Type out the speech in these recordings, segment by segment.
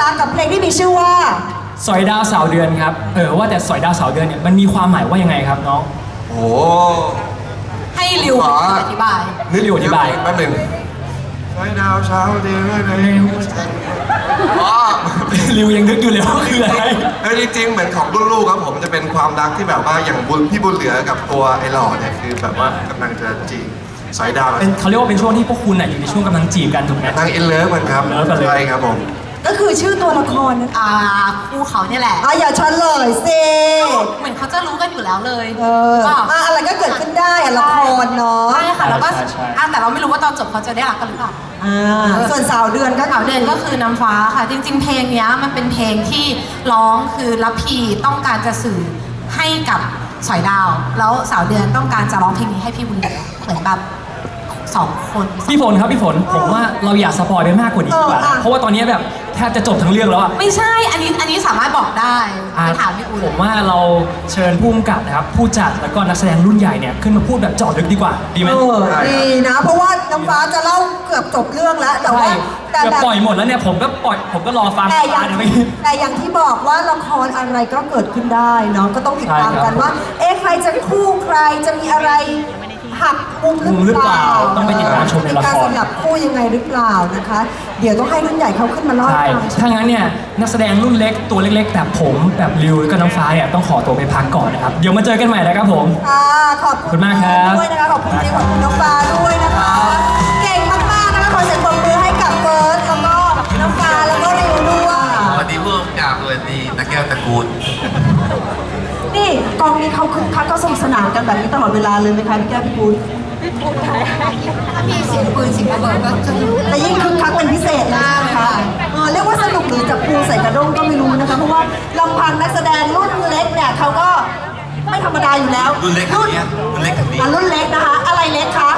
รักกับเพลงที่มีชื่อว่า สอยดาวสาวเดือนครับ เออว่าแต่สอยดาวสาวเดือนเนี่ยมันมีความหมายว่ายังไงครับน้อง โอ้ให้ริวขออธิบาย นึกอยู่อธิบาย แป๊บหนึ่งใช้ดาวเช้าเดือนในหัวใจอ๋อริวยังนึกอยู่เลยว่าคืออะไร เออจริงๆเหมือนของรุ่นลูกครับผมจะเป็นความรักที่แบบว่าอย่างบุญพี่บุญเหลือกับตัวไอ้หล่อเนี่ยคือแบบว่ากำลังจะจีบสายดาวเป็นเขาเรียกว่าเป็นช่วงที่พวกคุณน่ะอยู่ในช่วงกำลังจีบกันถูกไหมนางอินเลิฟกันครับเลิฟกันเลย ใช่ครับผม ก็คือชื่อตัวละครนะอ่าคู่เขาเนี่ยแหละอะอย่าเฉลยสิเหมือนเขาจะรู้กันอยู่แล้วเลยเออก็อะอะไรก็เกิดขึ้นได้อะละครเนาะใช่ค่ะแล้วก็อะแต่เราไม่รู้ว่าตอนจบเขาจะได้รักกันหรือเปล่า อ่าส่วนสาวเดือนก็สาวเดือนก็คือน้ำฟ้าค่ะ จริง ๆ เพลงเนี้ยมันเป็นเพลงที่ร้องคือรับพีต้องการจะสื่อให้กับสอยดาว แล้วสาวเดือนต้องการจะร้องเพลงนี้ให้พี่บุญเหลือเหมือนแบบสองคน พี่ฝนครับพี่ฝนผมว่าเราอย่าสปอยไปมากกว่านี้ดีกว่า เอออะเพราะว่าตอนนี้แบบ แทบจะจบทั้งเรื่องแล้วอะไม่ใช่ อันนี้ อันนี้สามารถบอกได้อะไปถามพี่อุ่นผมว่าเราเชิญผู้กำกับนะครับ ผู้จัดแล้วก็นักแสดงรุ่นใหญ่เนี่ยขึ้นมาพูดแบบเจาะลึกดีกว่า ดีไหมเออดีนะ เพราะว่าน้ำฟ้าจะเล่าเกือบจบเรื่องแล้วแต่ว่าใช่แต่เกือบแบบปล่อยหมดแล้วเนี่ยผมก็ปล่อยผมก็รอฟังแต่อย่างนะไม่แต่อย่างที่บอกว่าละครอะไรก็เกิดขึ้นได้เนาะก็ต้องติดตามใช่ครักับนว่า เอ๊ะใครจะคู่ใครจะมีอะไร หักมุมมุมหหรืรืออเปเปล่าล่าต้องไปติดตามชมในละครการสำหรับคู่ยังไงหรือเปล่านะคะ เดี๋ยวต้องให้รุ่นใหญ่เขาขึ้นมาเล่าใช่ ให้ฟังถ้างั้นเนี่ยนักแสดงรุ่นเล็กตัวเล็กๆแบบผมแบบริวแล้วก็น้องฟ้าเนี่ยต้องขอตัวไปพักก่อนนะครับ เดี๋ยวมาเจอกันใหม่นะครับผม ค่ะขอบขอบคุณมากครับ ด้วยนะคะขอบคุณที่ขอบคุณน้องฟ้าด้วยนะคะ เก่งมากๆนะคะขอเสียงปรบมือให้กับเฟิร์สแล้วก็น้องฟ้าแล้วก็ริวด้วยสวัสดีผู้กำกับสวัสดีตะแก้วตระกูล นี่กองนี้เขาคึกคักก็สนุกสนานกันแบบนี้ตลอดเวลาเลยไหมคะพี่แก้วพี่ปุ้ยถ้ามีเสียงปืนเสียงระเบิดก็จะแต่ยิ่งคึกคักเป็นพิเศษเลยนะคะเออเรียกว่าสนุกหรือจับปูใส่กระด้งก็ไม่รู้นะคะเพราะว่าลำพังนักแสดงรุ่นเล็กเนี่ยเขาก็ไม่ธรรมดาอยู่แล้วรุ่นเล็กคนเนี้ยรุ่นเล็กคนนี้อะรุ่นเล็กนะคะ อะไรเล็กคะ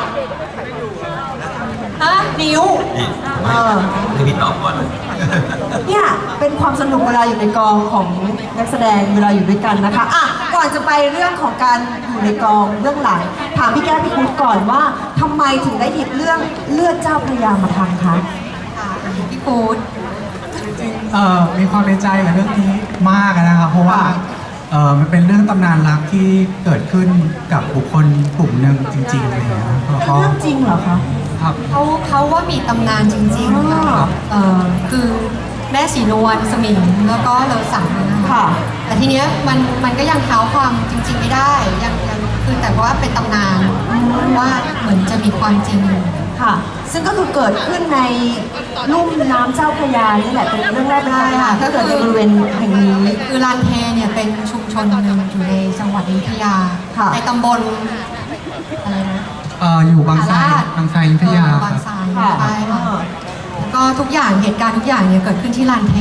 ฮะนิ้วนี่เออให้พี่ตอบก่อน เนี่ยเป็นความสนุกเวลาอยู่ในกองของนักแสดงเวลาอยู่ด้วยกันนะคะอะก่อนจะไปเรื่องของการอยู่ในกองเรื่องหลังถามพี่แก้วพี่คุณก่อนว่าทำไมถึงได้หยิบเรื่องเลือดเจ้าพระยามาทำคะพี่คุณจริงเอ่อมีความในใจกับเรื่องนี้มากนะครับเพราะว่า เอ่อมันเป็นเรื่องตำนานรักที่เกิดขึ้นกับบุคคลกลุ่มหนึ่งจริงๆอะไรอย่างเงี้ยครับแล้วเป็นก็เรื่องจริงเหรอคะ ครับ เขาเขาว่ามีตำนานจริงๆค่ะอ๋อเอ่อคือแม่สีนวลสมิงแล้วก็เลอสังนะคะค่ะ แต่ทีเนี้ยมันมันก็ยังเท้าความจริง ๆ ไม่ได้ยังยังคือแต่ว่าเป็นตำนานว่าเหมือนจะมีความจริงอยู่ ค่ะ ซึ่งก็คือเกิดขึ้นในลุ่มน้ำเจ้าพระยานี่แหละเป็นเรื่องแรกเป็นใช่ค่ะถ้าเกิดในบริเวณแห่งนี้ คือลานเทเนี่ยเป็นชุมชนหนึ่งอยู่ในจังหวัดอยุธยา ค่ะ ในตำบลอะไรนะเอ่ออยู่บางไทรมหาราชบางไทรอยุธยาเออคบางรับไทรค่ะใช่ค่ะแล้วก็ทุกอย่างเหตุการณ์ทุกอย่างเนี่ยเกิดขึ้นที่ลานเท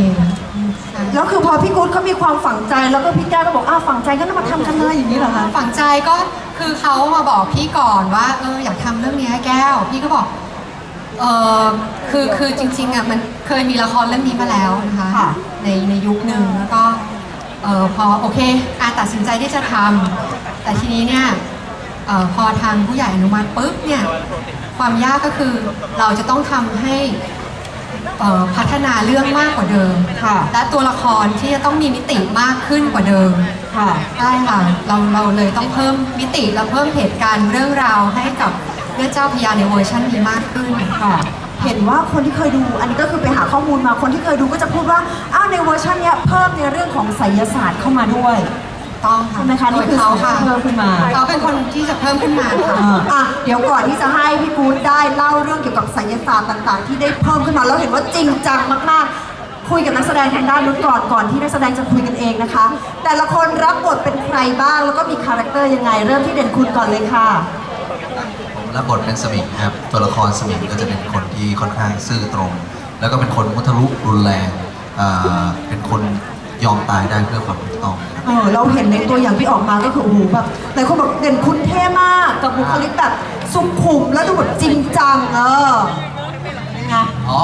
ใช่แล้วคือพอพี่กุ๊ดเขามีความฝังใจแล้วก็พี่แก้วก็บอกอ้าวฝังใจก็นมาทำกันเลยอย่างนี้เหรอคะ ฝังใจก็ คือเขามาบอกพี่ก่อนว่าเอออยากทำเรื่องเนี้ยแก้ว พี่ก็บอกเออคือคือจริงๆอะมันเคยมีละครเรื่องนี้มาแล้วนะคะค่ะ ในในยุคหนึ่งแล้วก็เออพอโอเคอาตัดสินใจที่จะทำแต่ทีนี้เนี่ยเออพอทางผู้ใหญ่อนุมัติปุ๊บเนี่ยความยากก็คือเราจะต้องทำให้เอ่อพัฒนาเรื่องมากกว่าเดิม ค่ะ และตัวละครที่จะต้องมีมิติมากขึ้นกว่าเดิม ค่ะใช่ค่ะเราเราเลยต้องเพิ่มมิติและเพิ่มเหตุการณ์เรื่องราวให้กับเรื่องเจ้าพระยาในเวอร์ชันนี้มากขึ้นค่ะ เห็นว่าคนที่เคยดูอันนี้ก็คือไปหาข้อมูลมาคนที่เคยดูก็จะพูดว่าอ้าวในเวอร์ชันเนี้ยเพิ่มในเรื่องของไสยศาสตร์เข้ามาด้วย ต้องค่ะใช่ไหมคะนี่คือโดยเขาค่ะเพิ่มขึ้นมา เขาเป็นคนที่จะเพิ่มขึ้นมาค่ะเอออะเดี๋ยวก่อนที่จะให้พี่กู๊ดได้เล่าเรื่องเกี่ยวกับไสยศาสตร์ต่างๆ ที่ได้เพิ่มขึ้นมาแล้วเห็นว่าจริงจังมากๆ คุยกับนักแสดงทางด้านนู้นก่อนก่อนที่นักแสดงจะคุยกันเองนะคะ แต่ละคนรับบทเป็นใครบ้างแล้วก็มีคาแรคเตอร์ยังไง เริ่มที่เด่นคุณก่อนเลยค่ะ ผมรับบทเป็นสมิงครับ ตัวละครสมิงก็จะเป็นคนที่ค่อนข้างซื่อตรง แล้วก็เป็นคนมุทะลุรุนแรงอ่าเป็นคนยอมตายได้เพื่อความถูกต้องครับ เออเราเห็นในตัวอย่างที่ออกมาก็คือโอ้โหแบบหลายคนบอกเด่นคุณเท่มากกับบุคลิกแบบสุขุมแล้วดูแบบจริงจังเออยังไง อ๋อ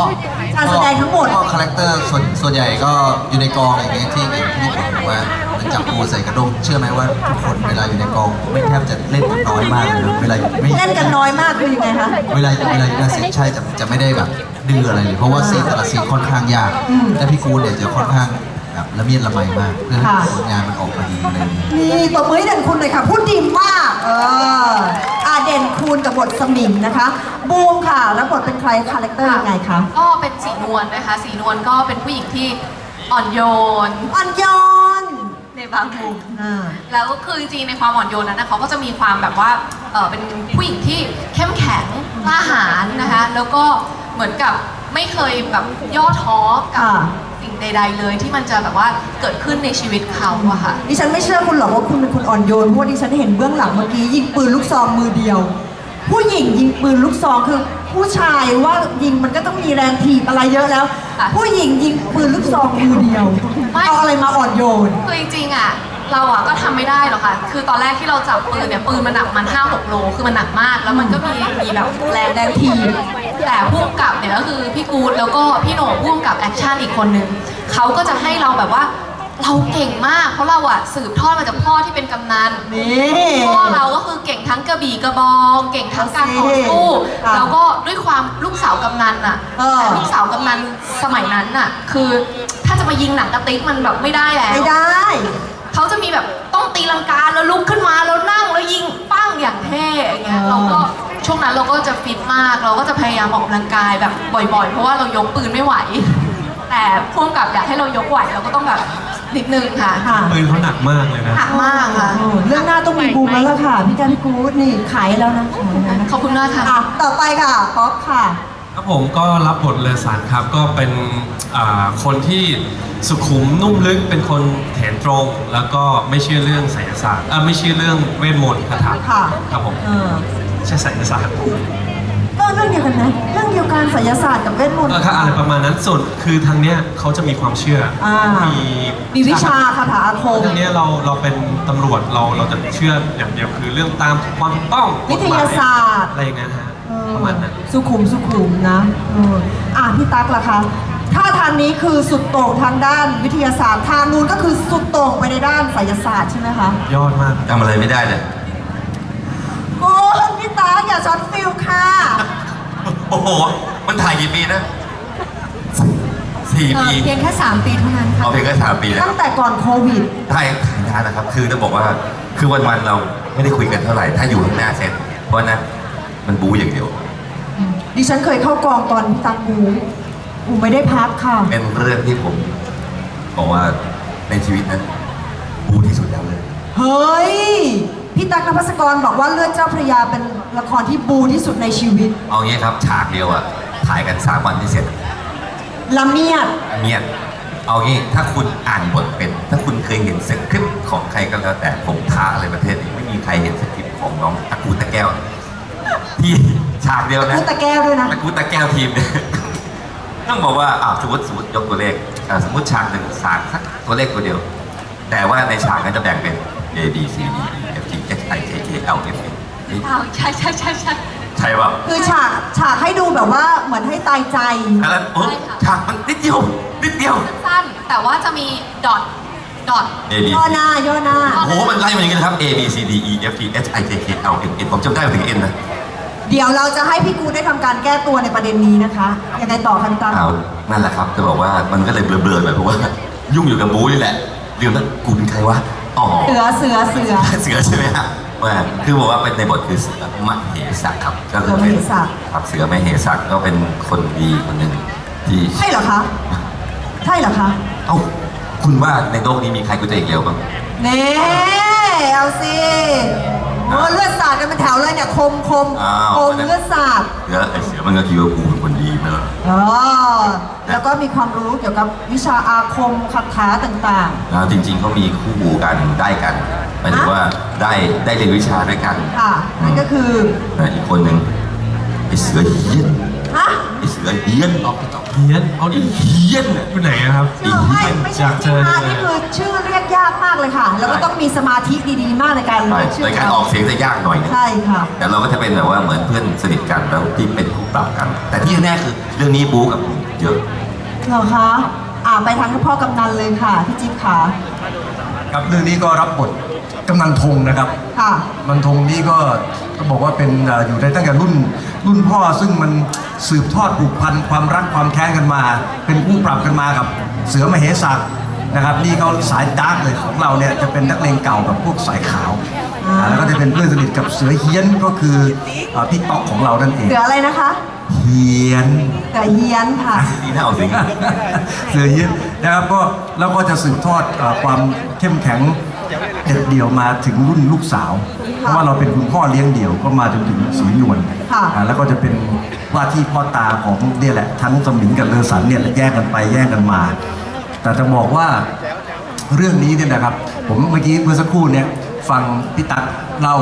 การแสดงทั้งหมด ก็คาแรคเตอร์ส่วนส่วนใหญ่ก็อยู่ในกองอย่างเงี้ยที่อย่างที่ผมบอกว่าเหมันจับปูใส่กระด้งเชื่อไหมว่าทุกคนเวลาอยู่ในกองไม่แทบจะเล่นกันน้อยมากเลยนะเวลาไม่ เล่นกันน้อยมากคือยังไงคะเวลาเวลาอยู่หน้าเซตใช่จะจะไม่ได้แบบดื้ออะไรเลยเพราะว่าซีนแต่ละซีนค่อนข้างยากอืมและพี่กูดเนี่ยจะค่อนข้าง แบบละเมียดละไมมาก เพื่อให้ค่ะผลงานมันออกมาดีอะไรอย่างเงี้ยนี่ตบมือให้เด่นคุณเลยค่ะ พูดดีมาก เอออ่าเด่นคุณกับบทสมิงนะคะ บูมค่ะ แล้วบทเป็นใครคาแรคเตอร์ยังไงคะก็เป็นสีนวลนะคะ สีนวลก็เป็นผู้หญิงที่อ่อนโยน อ่อนโยนในบางมุมอ่า แล้วก็คือจริงๆในความอ่อนโยนนั้นนะเขาก็จะมีความแบบว่าเออเป็นผู้หญิงที่เข้มแข็งกล้าหาญนะคะ แล้วก็เหมือนกับไม่เคยแบบย่อท้อกับ ค่ะ สิ่งใด ๆ เลยที่มันจะแบบว่าเกิดขึ้นในชีวิตเขาอะค่ะ ดิฉันไม่เชื่อคุณหรอกว่าคุณเป็นคนอ่อนโยนเพราะว่าดิฉันเห็นเบื้องหลังเมื่อกี้ยิงปืนลูกซองมือเดียว ผู้หญิงยิงปืนลูกซองคือ ผู้ชายว่ายิงมันก็ต้องมีแรงถีบอะไรเยอะแล้ว ค่ะผู้หญิงยิงปืนลูกซองมือเดียวไม่ เอาอะไรมาอ่อนโยน คือจริงๆอะ เราอะก็ทำไม่ได้หรอกค่ะ คือตอนแรกที่เราจับปืนเนี่ยปืนมันหนักมันห้าหกโล คือมันหนักมาก แล้วมันก็มีมีแบบแรงแรงทีบแต่ผู้กำกับเนี่ยก็คือพี่กูดแล้วก็พี่โหน่งผู้กำกับแอคชั่นอีกคนนึงเขาก็จะให้เราแบบว่าเราเก่งมากเพราะเราอะสืบทอดมาจากพ่อที่เป็นกำนัน นี่ พ่อเราก็คือเก่งทั้งกระบี่กระบอง เก่งทั้งการต่อสู้ค่ะแล้วก็ด้วยความลูกสาวกำนันอะเออ แต่ลูกสาวกำนันสมัยนั้นน่ะ คือถ้าจะมายิงหนังกระติกมันแบบไม่ได้แล้ว ไม่ได้ เขาจะมีแบบต้องตีลังกาแล้วลุกขึ้นมาแล้วนั่งแล้วยิงปั้งอย่างเท่อย่างเงี้ยเออเราก็ช่วงนั้นเราก็จะฟิตมาก เราก็จะพยายามออกกำลังกายแบบบ่อยๆ เพราะว่าเรายกปืนไม่ไหว แต่พ่วงกับอยากให้เรายกไหวเราก็ต้องแบบนิดนึงค่ะค่ะปืนเขาหนักมากเลยนะ หนักมากค่ะโอ้เรื่องหน้าต้องมีบูมแล้วล่ะค่ะ พี่การพี่กู๊ดนี่ขายแล้วนะขายแล้วนะขอบคุณมากค่ะ อะต่อไปค่ะป๊อปค่ะ ครับผมก็รับบทเลอสันครับก็เป็นอ่าคนที่สุขุมนุ่มลึกเป็นคนแถนตรง แล้วก็ไม่เชื่อเรื่องไสยศาสตร์อ่าไม่เชื่อเรื่องเวทมนต์คาถาค่ะ ครับผมเออใช่ไสยศาสตร์ก็เรื่องเดียวกันนะ เรื่องเดียวกันไสยศาสตร์กับเวทมนต์ เออครับอะไรประมาณนั้นส่วนคือทางเนี้ยเขาจะมีความเชื่ออา มีมีวิชาคาถาอาคม ทางเนี้ยเราเราเป็นตำรวจเราเราจะเชื่ออย่างเดียวคือเรื่องตามความถูกต้องกวิฎทหมยาศาสตร์ อะไรอย่างเงี้ยฮะ เออประมาณนั้น สุขุมสุขุมนะเอออะพี่ตั๊กล่ะคะ ถ้าทางนี้คือสุดโต่งทางด้านวิทยาศาสตร์ทางนู้นก็คือสุดโต่งไปในด้านไสยศาสตร์ใช่ไหมคะยอดมาก ทำอะไรไม่ได้เลยคุณพี่ตั๊กอย่าช็อตฟิลค่ะโอ้โห มันถ่ายกี่ปีนะสี่เอ่อปีเพียงแค่ 3 ปีเท่านั้นค่ะ เอาเพียงแค่สามปีนะตั้งแต่ก่อนโควิด ถ่ายถ่ายนานนะครับ คือต้องบอกว่า คือวันๆเราไม่ได้คุยกันเท่าไหร่ ถ้าอยู่ข้างหน้าเซตเพราะฉะนั้น มันบู๊อย่างเดียว ดิฉันเคยเข้ากองตอนพี่ตั๊กบูบูไม่ได้พักค่ะ เป็นเรื่องที่ผมบอกว่าในชีวิตนั้นบู๊ที่สุดแล้วเลย เฮ้ย พี่ตั๊กนภัสกรบอกว่าเลือดเจ้าพระยาเป็นละครที่บูที่สุดในชีวิตเอางี้ครับฉากเดียวอะถ่ายกันสามวันที่เสร็จละเมียดเงียบเอางี้ถ้าคุณอ่านบทเป็น ถ้าคุณเคยเห็นสคริปต์ของใครก็แล้วแต่ผมท้าอะไรประเทศนี้ไม่มีใครเห็นสคริปต์ของน้องตะกูตะแก้ว ที่ฉากเดียวนะพูดตะแก้วด้วยนะ ตะกูตะแก้วทีมเนี่ยต้องบอกว่าอ้าวสมมติสมมติยกตัวเลขอ่าสมมติฉากหนึ่งฉากสักตัวเลขตัวเดียว แต่ว่าในฉากนั้นจะแบ่งเป็น A B C D E F G H I J K L M N นี่อ้าวใช่ใช่ใช่ใช่ ใช่ป่ะคือฉากฉากให้ดูแบบว่าเหมือนให้ตายใจแล้วโอ้ฉากมันนิดเดียวนิดเดียว สั้นๆแต่ว่าจะมีดอทดอท A B ย่อหน้าย่อหน้า โอ้โหมันไล่มาอย่างนี้นะครับ A B C D E F G H I J K L M N ผมจำได้มาถึง N นะ เดี๋ยวเราจะให้พี่กูได้ทำการแก้ตัวในประเด็นนี้นะคะยังไงต่อคะพี่ตั๊กเอานั่นแหละครับ จะบอกว่ามันก็เลยเบลอๆหน่อยเพราะว่า ยุ่งอยู่กับบู๊นี่แหละลืมแล้วกูเป็นใครวะ อ๋อ เสือเสือเสือ เสือใช่ไหมฮะว่าคือบอกว่าเป็นในบทคือเสือมเหสักครับก็คือเป็นเสือมเหสัก ครับเสือมเหสักก็เป็นคนดีคนหนึ่งที่ ใช่เหรอคะ ใช่เหรอคะเอ้าคุณว่าในโลกนี้มีใครกูจะอีกเดียวบ้าง เน่เอาสิโอ้เลือดสาดกั นเป็นแถวเลยเนี่ยคมคมอ้าวคมเลือดสาดเสือไอเสือมันก็คิดว่ากูเป็นคนดีนะอ๋อแล้วก็มีความรู้เกี่ยวกับวิชาอาคมคาถาต่างแล้วจริงๆเขามีคู่กันได้กันหมายถึงว่าได้ได้เรียนวิชาด้วยกันๆค่ะ นั่นก็คือแต่อีกคนหนึ่งไอเสือเฮี้ยนฮะไอ เสือเฮี้ยนเฮียนเอาดิเฮี้ยนน่ะอยู่ไหนอะครับ ชื่อไม่ไม่ใช่อยากเจชื่ออฮะนี่คือชื่อเรียกยากมากเลยค่ะ แล้วก็ต้องมีสมาธิดีๆ มากในการใช่เรียกชื่อในการออกเสียงจะยากหน่อยนึงใช่ค่ะ แต่เราก็จะเป็นแบบว่าเหมือนเพื่อนสนิทกันแล้วที่เป็นคู่ปรับกัน แต่ที่แน่ๆคือเรื่องนี้บู๊กับผมเยอะ เหรอคะอ่าไปทางพ่อกำนันเลยค่ะพี่จิ๊บขาครับเรื่องนี้ก็รับบทกำนันทงนะครับค่ะ กำนันทงนี่ก็ต้องบอกว่าเป็นเอ่ออยู่ในตั้งแต่รุ่น รุ่นพ่อซึ่งมันสืบทอดผูกพันความรักความแค้นกันมา เป็นผู้ปรับกันมากับเสือมเหสักนะครับนี่เขาสายดาร์กเลยของเราเนี่ยจะเป็นนักเลงเก่ากับพวกสายขาวอ่าแล้วก็จะเป็นเพื่อนสนิทกับเสือเฮี้ยนก็คืออ่าพี่ต๊อกของเรานั่นเองเสืออะไรนะคะเฮี้ยนเสือเฮียนค่ะดีเท่าสิงเสือยืดนะครับก็แล้วก็จะสืบทอดเอ่อความเข้มแข็ง เด็ดเดี่ยวมาถึงรุ่นลูกสาว เพราะว่าเราเป็นคุณพ่อเลี้ยงเดี่ยวก็มาจนถึงสีนวลค่ะอ่าแล้วก็จะเป็นว่าที่พ่อตาของเนี่ยแหละ ทั้งสมิงกับเลอสันเนี่ยแย่งกันไปแย่งกันมา แต่จะบอกว่าเรื่องนี้เนี่ยนะครับ ผมเมื่อกี้เมื่อสักครู่เนี่ยฟังพี่ตั๊กเล่า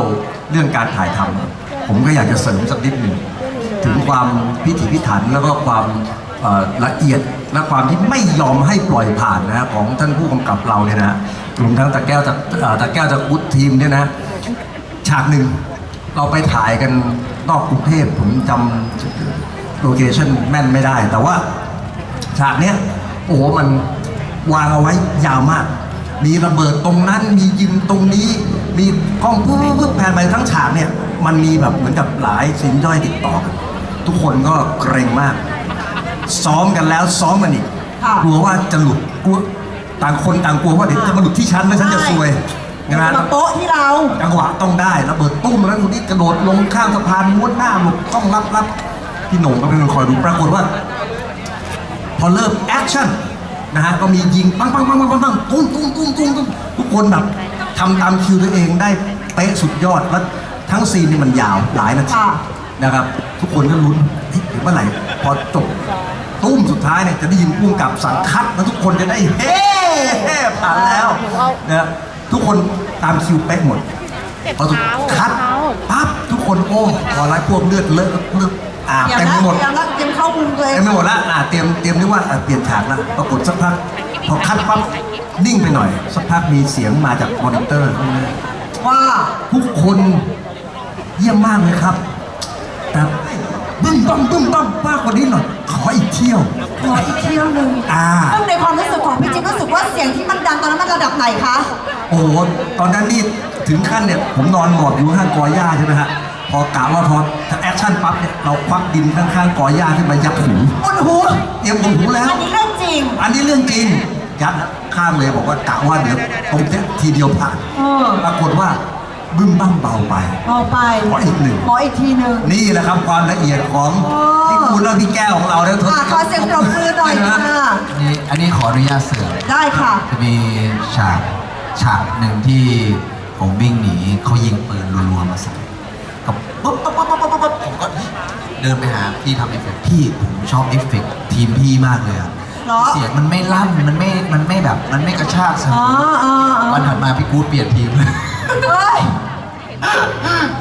เรื่องการถ่ายทำผมก็อยากจะเสริมสักนิดหนึ่งถึงความพิถีพิถันแล้วก็ความละเอียดและความที่ไม่ยอมให้ปล่อยผ่านนะฮะของท่านผู้กำกับเราเนี่ยนะ รวมทั้งตะแก้วตะเอ่อตะแก้วจากอุดทีมเนี่ยนะ ฉากหนึ่งเราไปถ่ายกันนอกกรุงเทพผมจำโลเคชั่นแม่นไม่ได้ แต่ว่าฉากเนี้ยโอ้โหมันวางเอาไว้ยาวมาก มีระเบิดตรงนั้นมียิงตรงนี้ มีกล้องปุ๊บปุ๊บปุ๊บแผนไปทั้งฉากเนี่ย มันมีแบบเหมือนกับหลายสินย่อยติดต่อกันทุกคนก็เกรงมาก ซ้อมกันแล้วซ้อมกันอีก ค่ะ กลัวว่าจะหลุดกลัว ต่างคนต่างกลัวว่าเดี๋ยวจะมาหลุดที่ฉันแล้วฉันจะซวยนะฮะมาโป๊ะที่เราจังหวะต้องได้ระเบิดตุ้มแล้วคนนี้กระโดดลงข้ามสะพานม้วนหน้าหลบต้องรับรับพี่โหน่งก็เป็นคนคอยดูปรากฏว่า พอเริ่มแอคชั่นนะฮะก็มียิงปังปังปังปังปังปังตุ้มตุ้มตุ้มตุ้มตุ้มทุกคนแบบทำตามคิวตัวเองได้เป๊ะสุดยอดแล้วทั้งซีนนี่มันยาวหลายนาทีค่ะนะครับ ทุกคนก็ลุ้นเฮ้ยเดี๋ยวเมื่อไหร่พอจบ ตุ้มสุดท้ายเนี่ยจะได้ยินพุ่งกับสั่งคัดแล้วทุกคนจะได้เฮ้เฮ้ผ่านแล้วนะทุกคนตามคิวเป๊ะหมดพอถูกคัดปั๊บทุกคนโอ้พอไล่พวกเลือดเลอะเลือดอาบอย่างเต็มนั้ไปนหมดอย่างนั้นเตรียมเข้ามุมตัวเองเต็มไปหมดแล้วอ่าเตรียมเตรียมนึกว่าอะเปลี่ยนฉากแล้วปรากฏสักพักพอคัดปั๊บนิ่งไปหน่อย สักพักมีเสียงมาจากมอนิเตอร์ข้างหน้าว่าทุกคนเยี่ยมมากเลยครับแต่ บึ้มบั้มบึ้มบั้มมากกว่านี้หน่อยขออีกเที่ยว ขออีกเที่ยวหนึ่งอ่า ซึ่งในความรู้สึกของพี่จิ๊บรู้สึกว่าเสียงที่มันดังตอนนั้นมันระดับไหนคะโอ้โหตอนนั้นนี่ถึงขั้นเนี่ยผมนอนหมอบอยู่ข้างกอหญ้าใช่ไหมฮะพอกะว่าพอแอคชั่นปั๊บเนี่ยเราควักดินข้างๆกอหญ้าขึ้นมายัดหูอุ่นหูเตรียมหูแล้ว อันนี้เรื่องจริง อันนี้เรื่องจริงยัดข้างเลยบอกว่ากะว่าเดี๋ยวตรงเนี้ยทีเดียวผ่านเออปรากฏว่า บึ้มบ้างเบาไป เอาไปขออีกหนึ่ง ขออีกทีหนึ่ง นี่แหละครับความละเอียดของโอ้ พี่กูลและพี่แก้วของเราเนี่ยอะขอเสียงปรบมือหน่อยค่ะ อันนี้อันนี้ขออนุญาตเสริมได้ค่ะ จะมีฉากฉากหนึ่งที่ผมวิ่งหนีเขายิงปืนรัวๆมาใส่กับปุ๊บปุ๊บปุ๊บปุ๊บปุ๊บปุ๊บผมก็เดินไปหาพี่ทำเอฟเฟกต์พี่ผมชอบเอฟเฟกต์ทีมพี่มากเลยอะเหรอ เสียงมันไม่ลั่นมันไม่มันไม่แบบ มันไม่กระชากสอ๋ออ๋ออ๋อวันถัดมาพี่กู๊ดเปลี่ยนทีมเลย เฮ้ย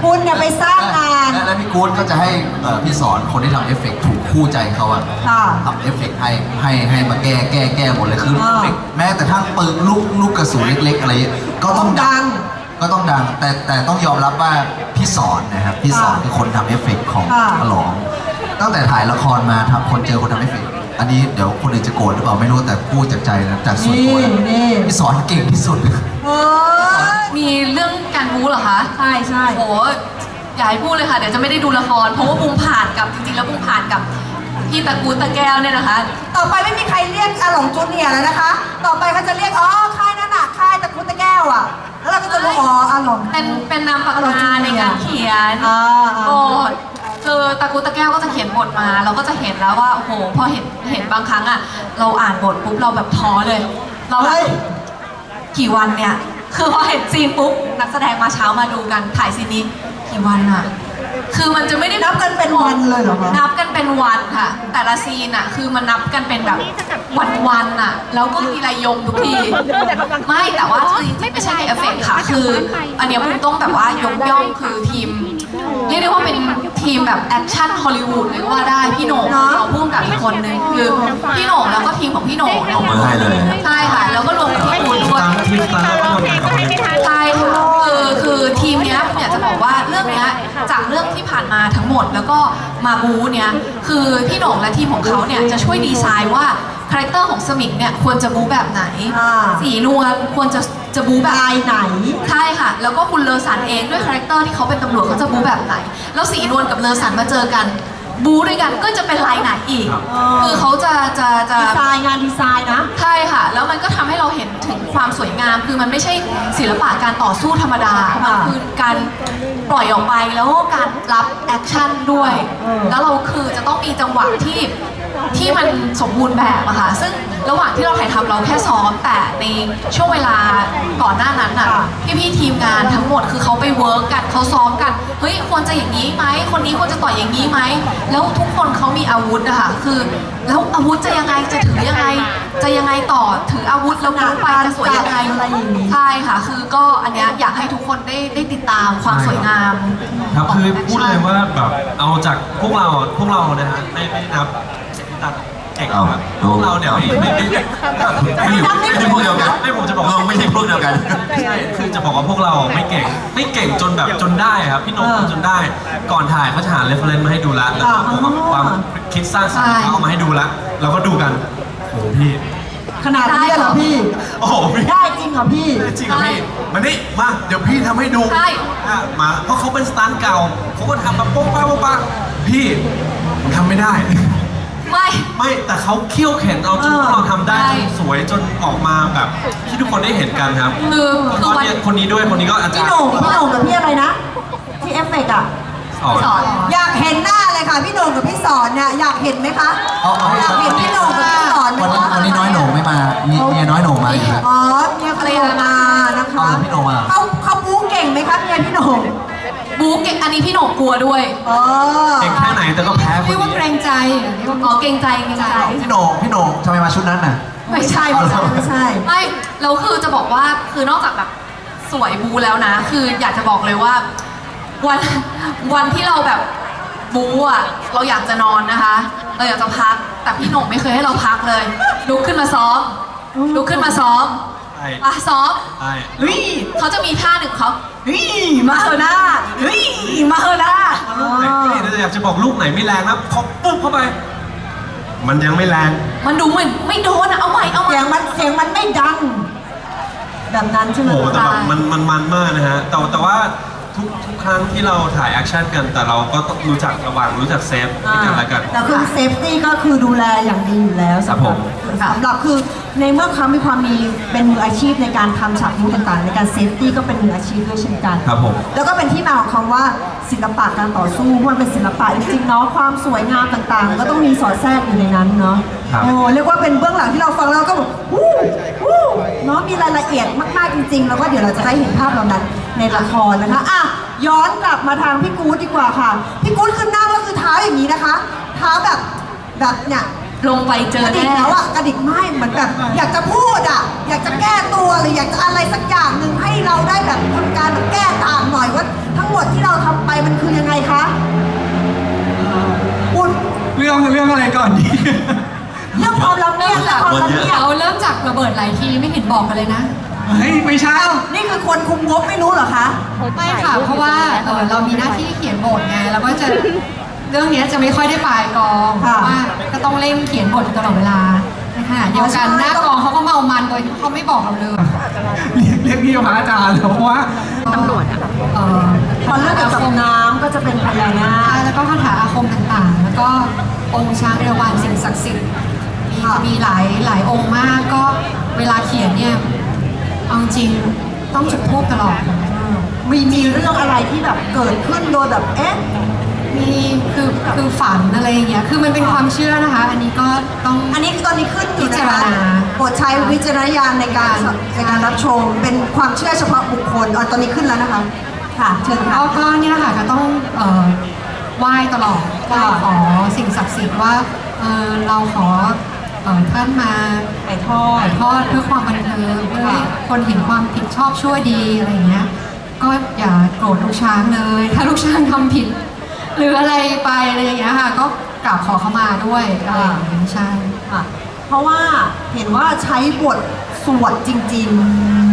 คุณเนี่ยไปสร้างงาน และแล้วพี่กู๊ดก็จะให้เอ่อพี่สอนคนที่ทำเอฟเฟกต์ถูกคู่ใจเขาอะค่ะทำเอฟเฟกต์ให้ให้ให้มาแก้แก้แก้หมดเลยคืออ่าเอฟเฟกต์แม้แต่ทั้งปืนลูกลูกกระสุนเล็ก ๆ อะไรก็ต้องต้องดัง ก็ต้องดัง แต่แต่ต้องยอมรับว่าพี่สอนนะครับพี่สอนค่ะคือคนทำเอฟเฟกต์ของค่ะ ฉลอง ตั้งแต่ถ่ายละครมาทำคนเจอคนทำเอฟเฟกต์ อันนี้เดี๋ยวคนอื่นจะโกรธหรือเปล่าไม่รู้แต่พูดจากใจนะจากส่วนตัวนะนี่นี่ พี่สอนเก่งที่สุด เออ มีเรื่องการบู๊เหรอคะใช่ใช่ โอ้โหอย่าให้พูดเลยค่ะ เดี๋ยวจะไม่ได้ดูละคร เพราะว่าบูมผ่านกับจริงๆแล้วบูมผ่านกับพี่ตะกูลตะแก้วเนี่ยนะคะ ต่อไปไม่มีใครเรียกอาหลงจูเนียร์แล้วนะคะ ต่อไปเขาจะเรียกอ๋อค่ายนั่นน่ะค่ายตะกรุดตะแก้วอะ แล้วเราก็จะรู้อ๋ออาหลง เป็นเป็นนามปากกาในการเขียนอ่าอ่า โอ้ คือตะกูตะแก้วก็จะเขียนบทมา เราก็จะเห็นแล้วว่าโอ้โหพอเห็นเห็นบางครั้งอะ เราอ่านบทปุ๊บเราแบบท้อเลย เราแบบเฮ้ยกี่วันเนี่ยคือพอเห็นซีนปุ๊บนักแสดงมาเช้ามาดูกันถ่ายซีนนี้กี่วันอะคือมันจะไม่ได้นับกันเป็นวันเลยเหรอคะนับกันเป็นวันค่ะ แต่ละซีนอะคือมันนับกันเป็นแบบวันๆอะแล้วก็มีระยงทุกทีไม่แต่ว่าคือจริงๆไม่ใช่เอฟเฟกต์ค่ะ คือ อันเนี้ยผมต้องแบบว่ายกย่องคือทีม เรียกได้ว่าเป็นทีมแบบแอคชั่นฮอลลีวูดเลยก็ว่าได้พี่โหน่งเนอะเราพุ่งกับอีกคนนึงคือพี่โหน่งแล้วก็ทีมของพี่โหน่งเนี่ยปรบมือให้เลยใช่ค่ะ แล้วก็รวมกับพี่ปูนด้วยทีมสตาร์ก็ทำงานกับคนใช่ค่ะคือคือทีมเนี้ยอยากจะบอกว่าเรื่องเนี้ยจากเรื่องที่ผ่านมาทั้งหมดแล้วก็มาบูเนี้ยคือพี่โหน่งและทีมของเขาเนี่ยจะช่วยดีไซน์ว่า คาแรคเตอร์ของสมิงเนี่ยควรจะบูแบบไหน อ่า สีนวลควรจะจะบูแบบ ลายไหน ใช่ค่ะ แล้วก็คุณเลอสันเองด้วยคาแรคเตอร์ที่เขาเป็นตำรวจเขาจะบูแบบไหน แล้วสีนวลกับเลอสันมาเจอกัน บูด้วยกันก็จะเป็นลายไหนอีก ครับ คือเขาจะจะจะดีไซน์งานดีไซน์นะ ใช่ค่ะ แล้วมันก็ทำให้เราเห็นถึงความสวยงาม คือมันไม่ใช่ศิลปะการต่อสู้ธรรมดา มันคือการปล่อยออกไปแล้วก็การรับแอคชั่นด้วยแล้วเราคือจะต้องมีจังหวะที่ ที่มันสมบูรณ์แบบอะค่ะ ซึ่งระหว่างที่เราถ่ายทำเราแค่ซ้อม แต่ในช่วงเวลาก่อนหน้านั้นอะพี่ๆทีมงานทั้งหมดคือเขาไปเวิร์กกันเขาซ้อมกัน เฮ้ยควรจะอย่างนี้ไหม คนนี้ควรจะต่อยอย่างนี้ไหม แล้วทุกคนเขามีอาวุธอะค่ะคือ แล้วอาวุธจะยังไง จะถือยังไง จะยังไงต่อ ถืออาวุธแล้วพุ่งไปจะสวยยังไงอะไรอย่างนี้ใช่ค่ะ คือก็อันเนี้ยอยากให้ทุกคนได้ได้ติดตามความสวยงามครับขงคือแอพูดชั่นเลยว่าแบบเอาจากพวกเราพวกเรานะฮะไม่ไม่นับ ตัดเก่งครับพวกเราเนี่ยไม่ไม่ไม่ไม่อยู่ไม่ใช่พวกเดียวกันไม่ผมจะบอกเราว่าไม่ใช่พวกเดียวกันใช่คือจะบอกว่าพวกเราไม่เก่งไม่เก่งจนแบบจนได้ครับพี่นกทำจนได้ ก่อนถ่ายเขาจะหาเรฟเฟรนซ์มาให้ดูละแล้วก็บวกกับความคิดสร้างสรรค์เขาเอามาให้ดูละเราก็ดูกันโอ้โหพี่ขนาดนี้เหรอพี่ โอ้โหพี่ได้จริงเหรอพี่จริงเหรอพี่ มานี่มา เดี๋ยวพี่ทำให้ดูใช่อะมา เพราะเขาเป็นสตันท์เก่า เขาก็ทำแบบโป๊ะป้าโป๊ะป้าพี่ผมทำไม่ได้ ไม่ ไม่แต่เขาเคี่ยวเข็นเอาจนพวกเราทำได้ใช่จนสวยจนออกมาแบบที่ทุกคนได้เห็นกันครับคือคือตอนวันนี้คนนี้ด้วยคนนี้ก็อาจาพี่รย์โหน่งพี่โหน่งกับพี่อะไรนะ ที่เอฟเฟกต์อะ สอน สอน อยากเห็นหน้าเลยค่ะพี่โหน่งกับพี่สอนเนี่ยอยากเห็นไหมคะเอาเอาอยากเห็นพี่โหน่งกับพี่สอนไหมวันนี้คะวันนี้น้อยโหน่งไม่มามีเมียน้อยโหน่งมาอีกอ๋อเมียภรรยามานะคะเอาพี่โหน่งมา เขาเขาบู๊เก่งไหมคะเมียพี่โหน่ง บูเก่งอันนี้พี่โหนกกลัวด้วยอ๋อเก่งแค่ไหนแต่ก็แพ้คนเรียกว่านี้เกรงใจเรียกว่าอ๋อเกรงใจเกรงใจ พี่โหน่งพี่โหน่งทำไมมาชุดนั้นน่ะ ไม่ใช่ไม่ใช่ไม่ใช่ ไม่แล้วคือจะบอกว่าคือนอกจากแบบสวยบูแล้วนะ คืออยากจะบอกเลยว่า วันวันที่เราแบบบูอะเราอยากจะนอนนะคะ เราอยากจะพักแต่พี่โหน่งไม่เคยให้เราพักเลยลุกขึ้นมาซ้อมลุกขึ้นมาซ้อม ใช่อะซ้อมใช่เฮ้ยเขาจะมีท่าหนึ่งของเขาเฮ้ยมาเถอะหน้าเฮ้ยมาเถอะหน้านี่เราอยากจะบอกลูกไหนไม่แรงนะพอปุ๊บเข้าไป มันยังไม่แรง มันดูเหมือนไม่โดนอะเอาใหม่เอาใหม่เสียงมันเสียงมันไม่ดัง แบบนั้นใช่ไหมโอ้โหแต่แบบใช่มันมันมันมากนะฮะแต่แต่ว่า ทุกทุกครั้งที่เราถ่ายแอคชั่นกัน แต่เราก็ต้องรู้จักระวังรู้จักเซฟด้วยกันและกัน แต่คือเซฟตี้ก็คือดูแลอย่างดีอยู่แล้วครับสำหผรับมสำหรับคือในเมื่อเขามีความมีเป็นมืออาชีพในการทำฉากบู๊ต่างๆ ในการเซฟตี้ก็เป็นมืออาชีพด้วยเช่นกันครับผมแล้วก็เป็นที่มาของคำว่าศิลปะการต่อสู้เพราะมันเป็นศิลปะจริงๆเนาะความสวยงามต่างๆ ก็ต้องมีสอดแทรกอยู่ในนั้นเนาะครับโอ้เรียกว่าเป็นเบื้องหลังที่เราฟังแล้วก็แบบวู้วู้เนาะมีรายละเอียดมากๆจริงๆ แล้วก็เดี๋ยวเราจะได้เห็นภาพเหล่านั้น ในละครนะคะอะย้อนกลับมาทางพี่กู๊ดดีกว่าค่ะ พี่กู๊ดคือนั่งแล้วคือเท้าอย่างนี้นะคะ เท้าแบบแบบเนี่ยลงไปเจกอระดิกแน่แล้วอะกระดิกไม่เหมือนแบบอยากจะพูดอะอยากจะแก้ตัวหรืออยากจะอะไรสักอย่างหนึ่งให้เราได้แบบทำการแบบแก้ต่างหน่อยว่า ทั้งหมดที่เราทำไปมันคือยังไงคะพูดเรื่องเรื่องอะไรก่อนดี เรื่องความละเมียดเรื่องความละเมียดเราเริ่มจากระเบิดหลายทีไม่เห็นบอกกันเลยนะ เฮ้ยไม่ใช่เอ้านี่คือคนคุมงบไม่รู้เหรอคะ ไม่ค่ะ เพราะว่าเอ่อเรามีหน้าที่เขียนบทไงแล้วก็จะเรื่องเนี้ยจะไม่ค่อยได้ปลายกองเพค่ะราะว่าก็ต้องเร่งเขียนบทอยู่ตลอดเวลานะคะเดียวกันหน้ากองเขาก็เมามันโดยที่เขาไม่บอกเราเลยเรียกเรียกพี่พระอาจารย์เลยเพราะว่าตำรวจอะเอ่อพอเรื่องเกี่ยวกับน้ำก็จะเป็นพญานาใช่คแล้วก็คาถาอาคมต่างๆ แล้วก็องค์ช้างเอราวัณสิ่งศักดิ์สิทธิ์มีค่ะ มีหลายหลายองค์มากก็เวลาเขียนเนี่ย เอาจริงต้องจุดธูปตลอดมีมีเรื่องอะไรที่แบบเกิดขึ้นโดยแบบเอ๊ะมีคือคือฝันอะไรอย่างเงี้ย คือมันเป็นความเชื่อนะคะ อันนี้ก็ต้อง อันนี้ตอนนี้ขึ้นอยู่พินะจารคะณาโปรดใช้วิจารณญาณในการในการรับชม เป็นความเชื่อเฉพาะบุคคลอ๋อตอนนี้ขึ้นแล้วนะคะ ค่ะเชิญค่ะก็ก็เนี่ยค่ะก็ต้องเอ่อไหว้ตลอดไหว้ขอสิ่งศักดิ์สิทธิ์ว่าเออเราขอ เอ่อท่านมาถ่ายทอดถ่ายทอดเพื่อความบันเทิงเพื่อให้คนเห็นความผิดชอบชั่วดีอะไรอย่างเงี้ย ก็อย่าโกรธลูกช้างเลย ถ้าลูกช้างทำผิด หรืออะไรไปอะไรอย่างเงี้ยค่ะ ก็กราบขอเขามาด้วยอะไรอย่างเงี้ยใช่ ค่ะเพราะว่าเห็นว่าใช้บทสวดจริง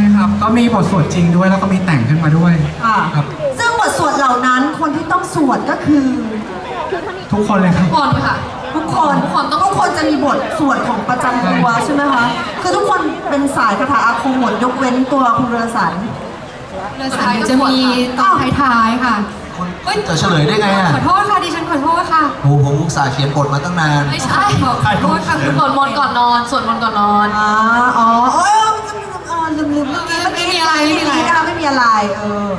นะครับก็มีบทสวดจริงด้วยแล้วก็มีแต่งขึ้นมาด้วยๆค่ะครับซึ่งบทสวดเหล่านั้นคนที่ต้องสวดก็คือทุกคนเลยครับคนค่ะ ทุกคนทุกคนต้องทุกคนจะมีบทสวดของประจำตัวใช่ไหมคะคือทุกคนเป็นสายคาถาอาคมหมดยกเว้นตัวคุณเรือสันเรือสายจะมีตอนท้ายๆค่ะคุณจะเฉลยได้ไงอะขอโทษค่ะดิฉันขอโทษค่ะโอ้ผมอุตส่าห์เขียนบทมาตั้งนานไม่ใช่ขอโทษค่ะคุณสวดมนต์ก่อนนอนสวดมนต์ก่อนนอนอ่าอ๋อเออเออลืมลืมเมื่อกี้เมื่อกี้ไม่มีอะไรไม่มีอะไรนะคะไม่มีอะไรเออ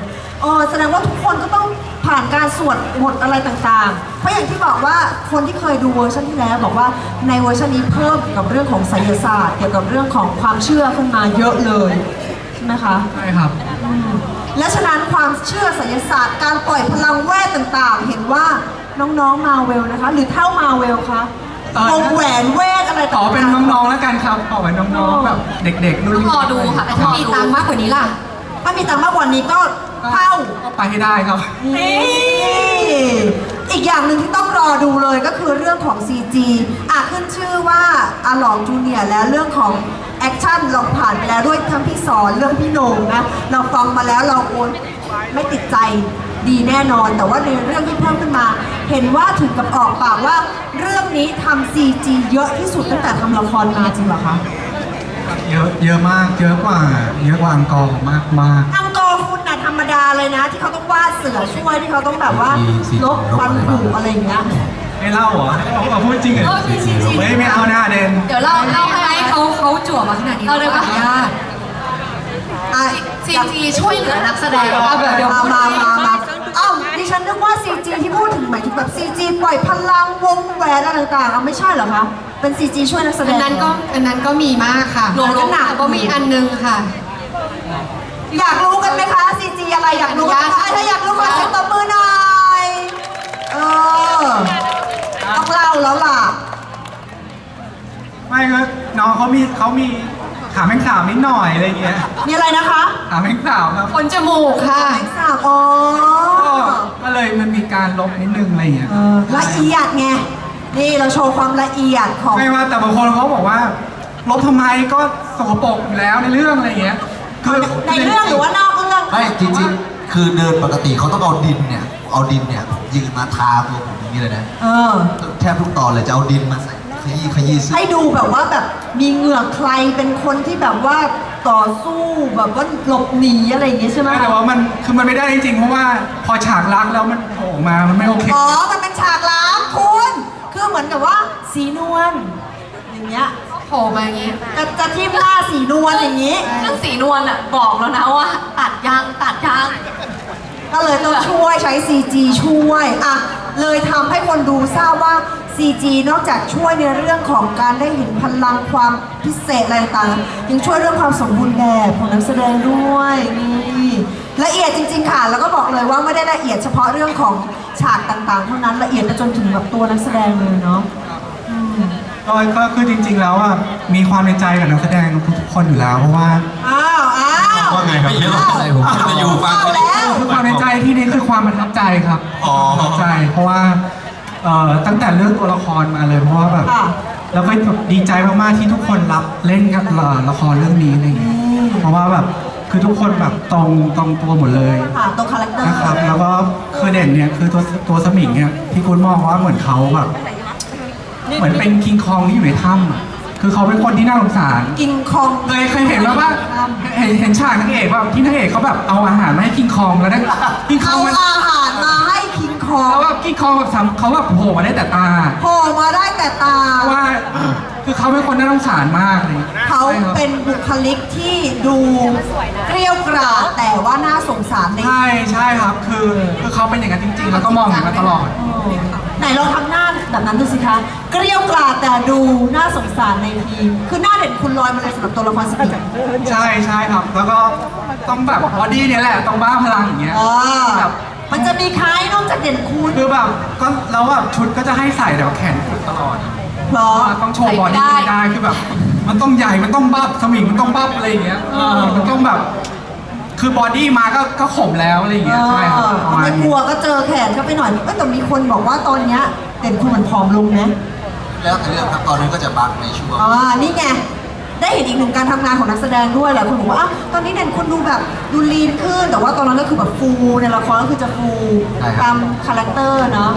เออแสดงว่าทุกคนก็ต้อง ผ่านการสวดบทอะไรต่างๆ เพราะอย่างที่บอกว่าคนที่เคยดูเวอร์ชันที่แล้ว บอกว่าในเวอร์ชันนี้เพิ่มเกี่ยวกับเรื่องของไสยศาสตร์เกี่ยวกับเรื่องของความเชื่อขึ้นมาเยอะเลยใช่ไหมคะ ใช่ครับ และฉะนั้นความเชื่อไสยศาสตร์การปล่อยพลังเวทต่างๆ เห็นว่าน้องๆมาเวลนะคะ หรือเท่ามาเวลคะเอ่อ วงแหวนเวทอะไรขต่างอๆเป็นน้องๆแล้วกันครับขอเป็นน้องๆแบบเด็กๆรุ่นต้องรอดูค่ะแต่ถ้ามีตังค์มากกว่านี้ล่ะ ถ้ามีตังค์มากกว่านี้ก็ เท่า ก็ไปให้ได้ครับ นี่อีกอย่างหนึ่งที่ต้องรอดูเลยก็คือเรื่องของ CG อะขึ้นชื่อว่าอาหลองจูเนียร์แล้วเรื่องของแอคชั่นเราผ่านไปแล้วด้วยทั้งพี่สอนเรื่องพี่โหน่งนะ เราฟังมาแล้วเราโอนไม่ติดใจดีแน่นอน แต่ว่าในเรื่องที่เพิ่มขึ้นมา เห็นว่าถึงกับออกปากว่าเรื่องนี้ทำ CG เยอะที่สุดตั้งแต่ทำละครมาจริงเหรอคะ เยอะเยอะมากเยอะกว่า เยอะกว่าอังกอร์มากมาก อังกอร์คุณน่ะธรรมดาเลยนะ ที่เขาต้องวาดเสือช่วยที่เขาต้องแบบว่าลบฟันผุอะไรอย่างเงี้ยๆไม่เล่าเหรอเอาเอาพูดจริงเหรเอออจริงๆไม่ไม่เอาหน้าเด่นเดี๋ยวเล่าเล่าให้ให้เขาเขาจั่วมาขนาดนี้เอาเลยปะญาติอะ ซีจีช่วยเหลือนักแสดงเอาแบบเดี๋ยวมามามามาเอ้าดิฉันนึกว่า CG ที่พูดถึง หมายถึงแบบ CG ปล่อยพลังวงแหวนอะไรต่างๆอะไม่ใช่เหรอคะ เป็น CG ช่วยนักแสดอังนนั้นก็อันนั้นก็มีมากค่ะรวมกันหนักแต่ก็มีอันนึงค่ะ อยากรู้กันไหมคะ CG อะไรอยากรู้กันไหมคะถ้าอยากรู้ขอเสียงตบมือหน่อยเออต้องเล่าแล้วล่ะ ไม่ก็น้องเขามีเขามี ขาแมงสาบนิดหน่อยอะไรเงี้ยมีอะไรนะคะ ขาแมงสาบครับคนจมูกค่ะแมงสาบอ๋อก็ก็เลยมันมีการลบนิดนึงอะไรเงี้ย เออละเอียดไง นี่เราโชว์ความละเอียดของ ไม่ว่าแต่บางคนเขาบอกว่าลบทำไมก็สกปรกอยู่แล้วในเรื่องอะไรเงี้ยคือในเรื่องหรือว่านอกเรื่องไม่จริงๆ คือเดินปกติเขาต้องเอาดินเนี่ย เอาดินเนี่ยยืนมาทาตัวผมอย่างนี้เลยนะ เออ แทบทุกตอนเลยจะเอาดินมาใส่ ขยี้ขยี้เสื้อให้ดูแบบว่าแบบมีเหงื่อใครเป็นคนที่แบบว่าต่อสู้แบบว่าหลบหนีอะไรอย่างเงี้ยใช่ไหมไม่แต่ว่ามันคือมันไม่ได้จริงๆเพราะว่าพอฉากรักแล้วมันโผล่ออกมามันไม่โอเคอ๋อมันเป็นฉากล้างคุณคือเหมือนกับว่าสีนวลอย่างเงี้ยโผล่มาอย่างนี้จะจะทิ่มหน้าสีนวลอย่างงี้เรื่องสีนวลอะบอกแล้วนะว่า ตัดยางตัดยางก็เลยต้องช่วยใช้ CG ช่วยอะเลยทำให้คนดูทราบว่า CG นอกจากช่วยในเรื่องของการได้เห็นพลังความพิเศษอะไรต่างๆยังช่วยเรื่องความสมบูรณ์แบบของนักแสดงด้วยนี่ละเอียดจริง ๆ ค่ะ แล้วก็บอกเลยว่าไม่ได้ละเอียดเฉพาะเรื่องของฉากต่างๆ เท่านั้นละเอียดไปจนถึงแบบตัวนักแสดงเลยเนาะก็ก็คือจริง ๆ แล้วอะมีความในใจกับนักแสดงทุกๆคนอยู่แล้วเพราะว่า อ้าวอ้าวว่าไงครับไม่เยอะอะไรผมจะอยู่ฟังเข้าแล้ว คือความในใจที่นี่คือความประทับใจครับอ๋อ ประทับใจเพราะว่า เอ่อตั้งแต่เรื่องตัวละครมาเลยเพราะว่าแบบค่ะ แล้วก็แบบดีใจมากๆที่ทุกคนรับเล่นกับละครเรื่องนี้อะไรอย่างเงี้ยเพราะว่าแบบคือทุกคนแบบตรงตรงตัวหมดเลยค่ะตรงคาแรคเตอร์นะครับ แล้วก็คือเด่นเนี่ยคือตัวตัวสมิงเนี่ยที่คุณมองว่าเหมือนเขาแบบเหมือนเป็นคิงคองที่อยู่ในถ้ำอะคือเขาเป็นคนที่น่าสงสาร กินคอง เคยเคยเห็นแล้วว่าเห็นเห็นฉากนางเอกว่าที่นางเอกเขาแบบเอาอาหารมาให้คิงคองแล้วนะคิงคอเอางมันอาหารมาให้ คิงคองแล้วแบบคิงคองแบบสามเขาแบบโผล่มาได้แต่ตา โผล่มาได้แต่ตา เพราะว่าคือเขาเป็นคนน่าสงสารมากเลยเขาใช่ครับเป็นบุคลิกที่ดูเกรียวกราดแต่ว่าน่าสงสารในใช่ใช่ครับ คือคือเขาเป็นอย่างนั้นจริง ๆ แล้วก็มองอย่างนั้นตลอด ไหนลองทำหน้าแบบนั้นดูสิคะ เกรียวกราดแต่ดูน่าสงสารในทีมคือหน้าเด่นคุณลอยมาเลยสำหรับตัวละครสปิกใช่ใช่ครับ แล้วก็ต้องแบบบอดี้เนี่ยแหละต้องบ้าพลังอย่างเงี้ยอ่าแบบ มันจะมีใครนอกจากเด่นคุณคือแบบก็แล้วแบบชุดก็จะให้ใส่แต่ว่าแขนกุดตลอดเพราะว่าต้องโชว์บอดี้ไม่ได้คือแบบ มันต้องใหญ่มันต้องบับสมิงมันต้องบับอะไรอย่างเงี้ยเออมันต้องแบบ คือบอดี้มาก็ก็ข่มแล้วอะไรอย่างเงี้ยใช่ครับประมาณไม่กนี้ลัวก็เจอแขนก็ไปหน่อยเอ้ยแต่มีคนบอกว่าตอนเนี้ยเด่นคุณเหมือนผอมลงนะแล้วแต่เรื่องครับตอนนั้นก็จะบักในช่วงอ่านี่ไง ได้เห็นอีกหนึ่งการทำงานของนักแสดงด้วยแหละคุณบอกว่าอ้าวตอนนี้เด่นคุณดูแบบดูลีนขึ้น แต่ว่าตอนนั้นก็คือแบบฟูในละครก็คือจะฟูใช่ครับ ตามคาแรคเตอร์เนาะ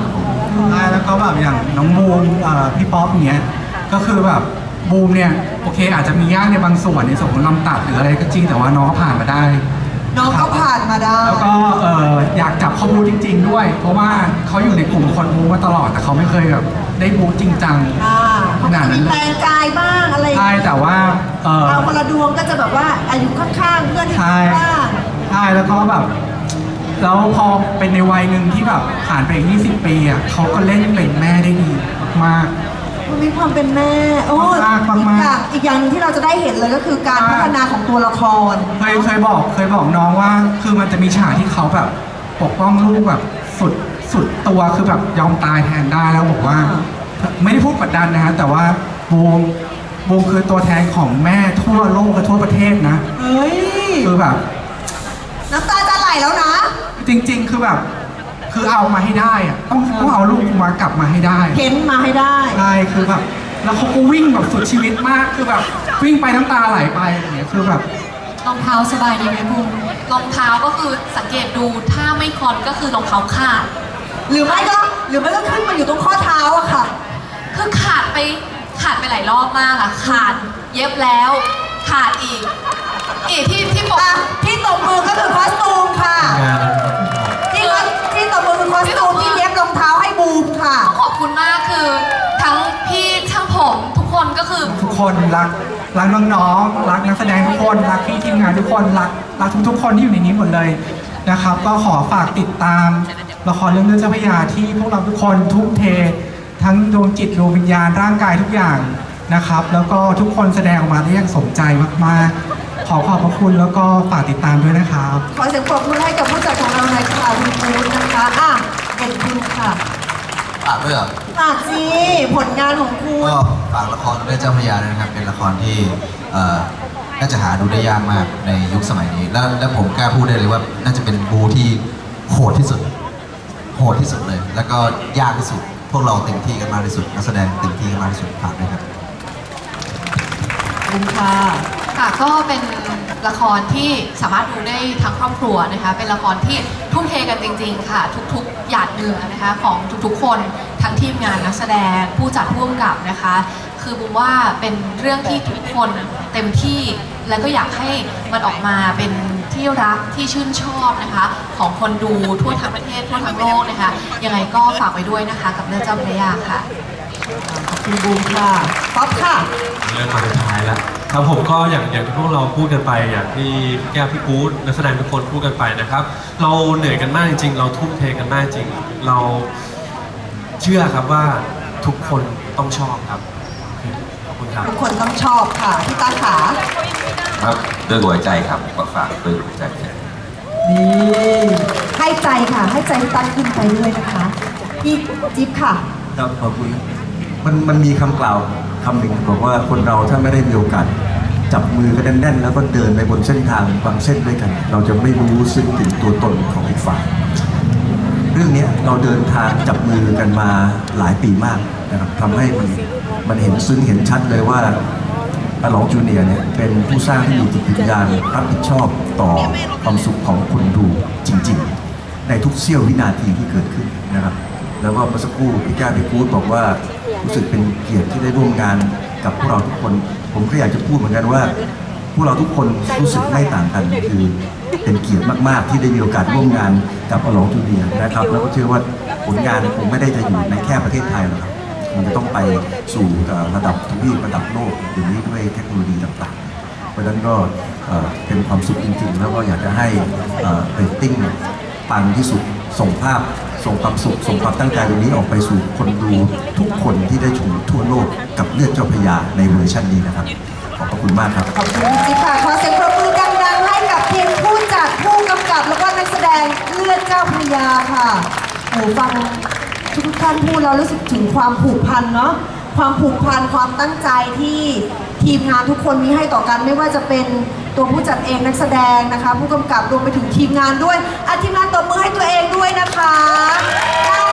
ใช่แล้วก็แบบอย่างน้องบูมเอ่อพี่ป๊อปอย่างเงี้ยก็คือแบบบูมเนี่ยโอเค อาจจะมียากในบางส่วนในส่วนของลำตัดหรืออะไรก็จริงแต่ว่าน้องก็ผ่านมาได้ น้องก็ผ่านมาได้ แล้วก็เอ่ออยากจับเขาบูจริง ๆ ด้วย เพราะว่าเขาอยู่ในกลุ่มคนบูมาตลอดแต่เขาไม่เคยแบบได้บูจริงจังอ่า ขนาดนั้นมีเลยแปลงกายบ้างอะไรอย่างใช่เงี้ยแต่ว่าเอ่อเอาคนละดวงก็จะแบบว่าอายุข้างๆเพื่อนที่ใช่บ้าง ใช่แล้วก็แบบแล้วพอเป็นในวัยหนึ่งที่แบบผ่านไปอีก20 ปีอะเขาก็เล่นเป็นแม่ได้ดีมาก มันมีความเป็นแม่ โอ้มากๆอีกมากๆอย่างอีกอย่างหนึงที่เราจะได้เห็นเลยก็คือการพัฒนาของตัวละครเคยเคยบอกเคยบอกน้องว่า คือมันจะมีฉากที่เขาแบบปกป้องลูกแบบสุดสุดตัวคือแบบยอมตายแทนได้แล้วบอกว่า ไม่ได้พูดกดดันนะฮะแต่ว่าบูมบูมคือตัวแทนของแม่ทั่วโลกและทั่วประเทศนะ เฮ้ย คือแบบ น้ำตาจะไหลแล้วนะ จริง ๆ คือแบบ คือเอามาให้ได้อะต้องต้องเอาลูกมากลับมาให้ได้เพ้นมาให้ได้ ใช่คือแบบแล้วเขาก็วิ่งแบบสุดชีวิตมากคือแบบวิ่งไปน้ำตาไหลไปอย่างเงี้ยคือแบบ รองเท้าสบายดีไหมบูมรองเท้าก็คือสังเกตดูถ้าไม่คอนก็คือรองเท้าขาดหรือไม่ก็หรือไม่ก็ขึ้นมาอยู่ตรงข้อเท้าอะค่ะ คือขาดไปขาดไปหลายรอบมากอะขาดเย็บแล้ว ขาดอีกอีกที่ที่ปกอะที่ตบมือก็คือคอสตูมค่ะ ที่คอสที่ตบมือคือคอสตูมที่เย็บรองเท้าให้บูมค่ะต้องขอบคุณมากคือทั้งพี่ช่างผมทุกคนก็คือ ทุกคนรักรักน้องๆรักนักแสดงทุกคนรักพี่ทีมงานทุกคนรักรักทุกๆคนที่อยู่ในนี้หมดเลยนะครับ ก็ขอฝากติดตามละครเรื่องเลือดเจ้าพระยาที่พวกเราทุกคนทุ่มเท ทั้งดวงจิตดวงวิญญาณร่างกายทุกอย่างนะครับ แล้วก็ทุกคนแสดงออกมาได้อย่างสมใจมากๆ ขอขอบพระคุณแล้วก็ฝากติดตามด้วยนะครับ ขอเสียงปรบมือให้กับผู้จัดของเราหน่อยค่ะคุณบูธนะคะอะเด่นคุณค่ะฝากด้วยเหรอฝากสิผลงานของคุณ ก็ฝากละครเรื่องเจ้าพระยาด้วยนะครับ เป็นละครที่เอ่อน่าจะหาดูได้ยากมากในยุคสมัยนี้ แล้วแล้วผมกล้าพูดได้เลยว่า น่าจะเป็นบูที่โหดที่สุด โหดที่สุดเลย แล้วก็ยากที่สุด พวกเราเต็มที่กันมากที่สุดนักแสดงเต็มที่กันมากที่สุดฝากด้วยครับคุณค่ะค่ะก็เป็นละครที่สามารถดูได้ทั้งครอบครัวนะคะเป็นละครที่ทุ่มเทกันจริง ๆ ค่ะ ทุกๆหยาดเหงื่อนะคะของทุกๆคนทั้งทีมงานนักแสดงผู้จัดผู้กำกับนะคะ คือบุมว่าเป็นเรื่องที่ทุกคนเต็มที่แล้วก็อยากให้มันออกมาเป็น ที่รักที่ชื่นชอบนะคะ ของคนดูทั่วทั้งประเทศทั่วทั้งโลกนะคะยังไงก็ฝากไว้ด้วยนะคะ กับเรื่องเจ้าพระยาค่ะคุณบูมค่ะป๊อปค่ะ เริ่มมาสุดท้ายแล้วครับผมก็อย่างอย่างที่พวกเราพูดกันไปอย่างที่แก้วพี่กู๊ดนักแสดงทุกคนพูดกันไปนะครับ เราเหนื่อยกันมากจริงๆเราทุ่มเทกันมากจริง เราเชื่อครับว่าทุกคนต้องชอบครับขอบคุณครับ ทุกคนต้องชอบค่ะพี่ตาขา ครับด้วยหัวใจครับก็ฝากด้วยหัวใจครับนี่ให้ใจค่ะ ให้ใจพี่ตั้งขึ้นไปด้วยนะคะพี่จิ๊บค่ะ ครับขอบคุณมันมันมีคำกล่าวคำหนึ่งบอกว่าคนเราถ้าไม่ได้มีโอกาส จับมือกันแน่นๆ แล้วก็เดินไปบนเส้นทางบางเส้นด้วยกัน เราจะไม่รู้ซึ้งถึงตัวตนของอีกฝ่าย เรื่องเนี้ยเราเดินทางจับมือกันมาหลายปีมากนะครับทำให้มันมันเห็นซึ้งเห็นชัดเลยว่า อาหลองจูเนียร์เนี่ยเป็นผู้สร้างที่มีจิตวิญญาณรับผิดชอบต่อความสุขของคนดูจริง ๆ ในทุกเสี้ยววินาทีที่เกิดขึ้นนะครับ แล้วก็เมื่อสักครู่พี่แก้วพี่พูดบอกว่ารู้สึกเป็นเกียรติที่ได้ร่วมงานกับพวกเราทุกคน ผมก็อยากจะพูดเหมือนกันว่า พวกเราทุกคนรู้สึกไม่ต่างกันคือเป็นเกียรติมากๆ ที่ได้มีโอกาสร่วมงานกับอลองจูเนียร์นะครับ แล้วก็เชื่อว่าผลงานคงไม่ได้จะอยู่ในแค่ประเทศไทยหรอกครับ คงจะต้องไปสู่ระดับทวีประดับโลกเดี๋ยวนี้ด้วยเทคโนโลยีต่างๆ เพราะฉะนั้นก็เป็นความสุขจริงๆ แล้วก็อยากจะให้เรตติ้งปังที่สุดส่งภาพส่งความสุขส่งความตั้งใจตรงนี้ออกไปสู่คนดูทุกคนที่ได้ชมทั่วโลกกับเลือดเจ้าพยาในเวอร์ชันนี้นะครับ ขอบพระคุณมากครับ ขอบคุณจิ๊บค่ะขอเสียงปรบมือดังๆให้กับทีมผู้จัดผู้กำกับแล้วก็นักแสดงเลือดเจ้าพยาค่ะโอ้ฟัง ทุกท่านพูดเรารู้สึกถึงความผูกพันเนาะความผูกพันความตั้งใจที่ทีมงานทุกคนมีให้ต่อกันไม่ว่าจะเป็นตัวผู้จัดเองนักแสดงนะคะ ผู้กำกับรวมไปถึงทีมงานด้วยอาทีมงานตบมือให้ตัวเองด้วยนะคะ